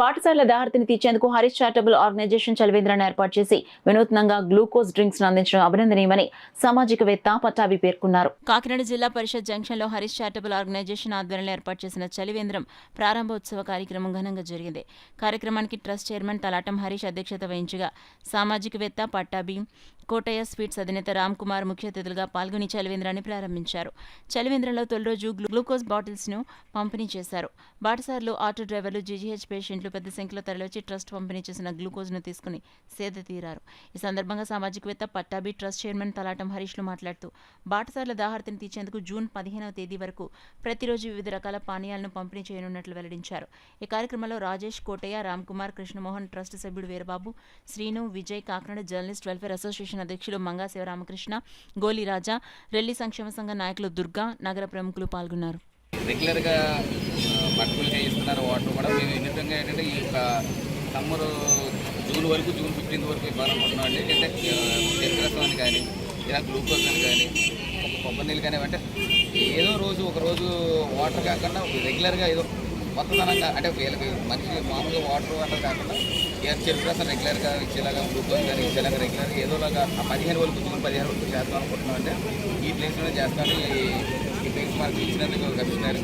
బాటసార్ల దాహర్తిని తీర్చేందుకు Harish charitable organisation చలవేంద్రాన్ని ఏర్పాటు చేసి వినూత్నంగా గ్లూకోజ్ డ్రింక్స్ అందించడం అభినందనీయమని సామాజికవేత్త పట్టాభి పేర్కొన్నారు. కాకినాడ జిల్లా పరిషత్ జంక్షన్లో హరీష్ చారిటబుల్ ఆర్గనైజేషన్ ఆధ్వర్యంలో ఏర్పాటు చేసిన చలివేంద్రం ప్రారంభోత్సవ కార్యక్రమం ఘనంగా జరిగింది. కార్యక్రమానికి ట్రస్ట్ చైర్మన్ తలాటం హరీష్ అధ్యక్షత వహించగా సామాజికవేత్త పట్టాభి కోటయ్య స్వీట్స్ అధినేత రామ్ కుమార్ ముఖ్య అతిథులుగా పాల్గొని చలివేంద్రాన్ని ప్రారంభించారు. చలివేంద్రంలో తొలి రోజు గ్లూకోజ్ బాటిల్స్ను పంపిణీ చేశారు. బాటసార్లు ఆటో డ్రైవర్లు జీజీహెచ్ పేషెంట్లు పెద్ద సంఖ్యలో తరలివచ్చి ట్రస్ట్ పంపిణీ చేసిన గ్లూకోజ్ను తీసుకుని సేద తీరారు. ఈ సందర్భంగా సామాజికవేత్త పట్టాభి ట్రస్ట్ చైర్మన్ తలాటం హరీష్లు మాట్లాడుతూ బాటసార్ల దాహార్తిని తీర్చేందుకు జూన్ పదిహేనవ తేదీ వరకు ప్రతిరోజు వివిధ రకాల పానీయాలను పంపిణీ చేయనున్నట్లు వెల్లడించారు. ఈ కార్యక్రమంలో రాజేష్ కోటయ్య రామ్ కుమార్ కృష్ణమోహన్ ట్రస్ట్ సభ్యుడు Veerababu Srinu Vijay Kakinada journalist welfare association అధ్యక్షులు మంగా శివరామకృష్ణ గోలిరాజా రెల్లి సంక్షేమ సంఘ నాయకులు దుర్గా నగర ప్రముఖులు పాల్గొన్నారు. రెగ్యులర్గా పట్టుకులుగా చేయిస్తున్నారు వాటర్ కూడా. మేము విధంగా ఏంటంటే ఈ యొక్క సమ్మర్ జూన్ వరకు జూన్ ఫిఫ్టీన్త్ వరకు ఇవ్వాలనుకుంటున్నాం అండి అంటే చెరుకు అని కానీ ఇలా గ్లూకోజ్ అని కానీ కొబ్బరి నీళ్ళు కానీ అంటే ఏదో రోజు ఒక రోజు వాటర్ కాకుండా రెగ్యులర్గా ఏదో కొత్తదనంగా అంటే వీళ్ళకి మనిషి మామూలుగా వాటర్ అన్నది కాకుండా ఏం చెరుకు రసం రెగ్యులర్గా ఇచ్చేలాగా గ్లూకోజ్ కానీ ఇచ్చేలాగా రెగ్యులర్గా ఏదోలాగా ఆ పదిహేను రోజులు జూన్ పదిహేను వరకు చేస్తాం అనుకుంటున్నాం అంటే ఈ ప్లేస్లోనే చేస్తాను. ఈ ప్లేస్ మనకి ఇచ్చినందుకు కమిషనర్